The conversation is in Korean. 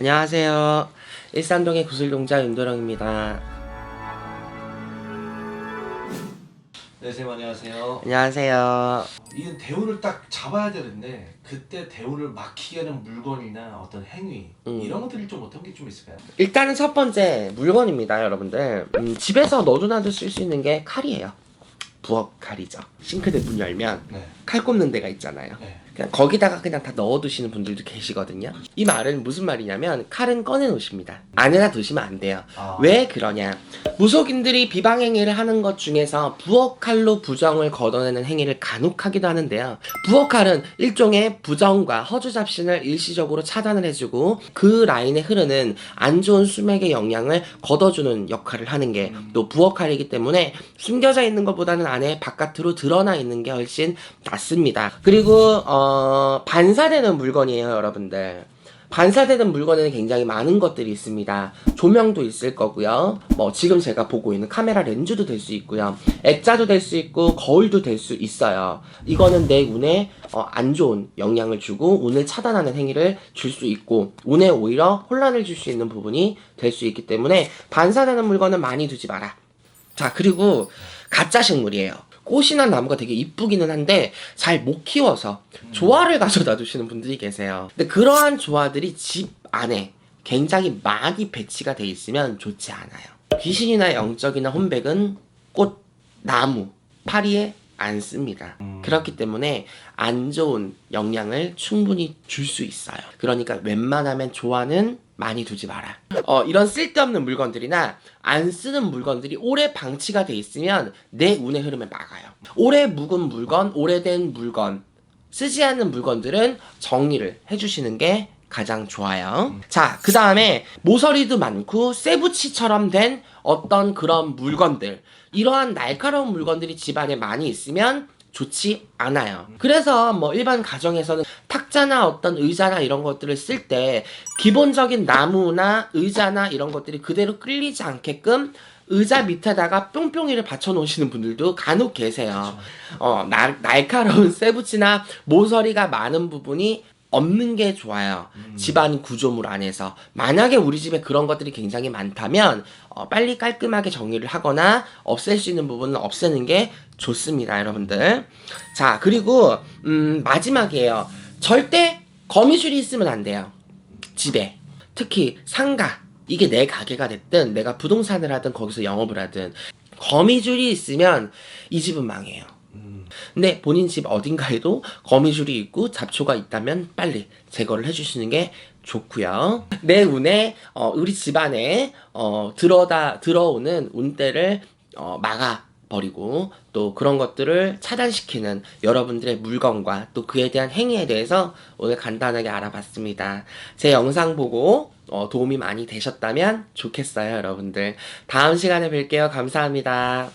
안녕하세요. 일산동의 구슬용자 윤도령입니다. 네, 선생님 안녕하세요. 안녕하세요. 이건 대운을 딱 잡아야 되는데 그때 대운을 막히게 하는 물건이나 어떤 행위 음. 이런 것들이 좀 어떤 게 좀 있을까요? 일단은 첫 번째 물건입니다, 여러분들. 음, 집에서 너도나도 쓸 수 있는 게 칼이에요. 부엌 칼이죠. 싱크대 문 열면 네. 칼 꼽는 데가 있잖아요. 네. 그냥 거기다가 그냥 다 넣어두시는 분들도 계시거든요. 이 말은 무슨 말이냐면 칼은 꺼내 놓으십니다. 안에다 두시면 안 돼요. 아. 왜 그러냐? 무속인들이 비방 행위를 하는 것 중에서 부엌칼로 부정을 걷어내는 행위를 간혹 하기도 하는데요. 부엌칼은 일종의 부정과 허주 잡신을 일시적으로 차단을 해주고 그 라인에 흐르는 안 좋은 수맥의 영향을 걷어주는 역할을 하는 게 또 부엌칼이기 때문에 숨겨져 있는 것보다는 안에 바깥으로 드러나 있는 게 훨씬 낫습니다. 그리고 어, 반사되는 물건이에요, 여러분들. 반사되는 물건에는 굉장히 많은 것들이 있습니다. 조명도 있을 거고요. 뭐 지금 제가 보고 있는 카메라 렌즈도 될 수 있고요. 액자도 될 수 있고 거울도 될 수 있어요. 이거는 내 운에 어, 안 좋은 영향을 주고 운을 차단하는 행위를 줄 수 있고 운에 오히려 혼란을 줄 수 있는 부분이 될 수 있기 때문에 반사되는 물건은 많이 두지 마라. 자 그리고 가짜 식물이에요. 꽃이나 나무가 되게 이쁘기는 한데 잘 못 키워서 조화를 가져다 두시는 분들이 계세요. 근데 그러한 조화들이 집 안에 굉장히 많이 배치가 돼 있으면 좋지 않아요. 귀신이나 영적이나 혼백은 꽃, 나무, 파리에 안 씁니다. 음. 그렇기 때문에 안 좋은 영향을 충분히 줄 수 있어요. 그러니까 웬만하면 조화는 많이 두지 마라. 어, 이런 쓸데없는 물건들이나 안 쓰는 물건들이 오래 방치가 돼 있으면 내 운의 흐름을 막아요. 오래 묵은 물건, 오래된 물건, 쓰지 않는 물건들은 정리를 해주시는 게 가장 좋아요. 자, 그 다음에 모서리도 많고 세부치처럼 된 어떤 그런 물건들. 이러한 날카로운 물건들이 집안에 많이 있으면 좋지 않아요. 그래서 뭐 일반 가정에서는 탁자나 어떤 의자나 이런 것들을 쓸 때 기본적인 나무나 의자나 이런 것들이 그대로 끌리지 않게끔 의자 밑에다가 뿅뿅이를 받쳐 놓으시는 분들도 간혹 계세요. 어, 날, 날카로운 세부치나 모서리가 많은 부분이 없는 게 좋아요. 집안 구조물 안에서. 만약에 우리 집에 그런 것들이 굉장히 많다면, 어, 빨리 깔끔하게 정리를 하거나 없앨 수 있는 부분은 없애는 게 좋습니다, 여러분들. 자, 그리고, 음, 마지막이에요. 절대 거미줄이 있으면 안 돼요. 집에. 특히 상가. 이게 내 가게가 됐든, 내가 부동산을 하든, 거기서 영업을 하든, 거미줄이 있으면 이 집은 망해요. 음. 근데 본인 집 어딘가에도 거미줄이 있고 잡초가 있다면 빨리 제거를 해주시는 게 좋고요. 내 운에 어, 우리 집안에 어, 들어다 들어오는 운대를 어, 막아 버리고 또 그런 것들을 차단시키는 여러분들의 물건과 또 그에 대한 행위에 대해서 오늘 간단하게 알아봤습니다. 제 영상 보고 어, 도움이 많이 되셨다면 좋겠어요, 여러분들. 다음 시간에 뵐게요. 감사합니다.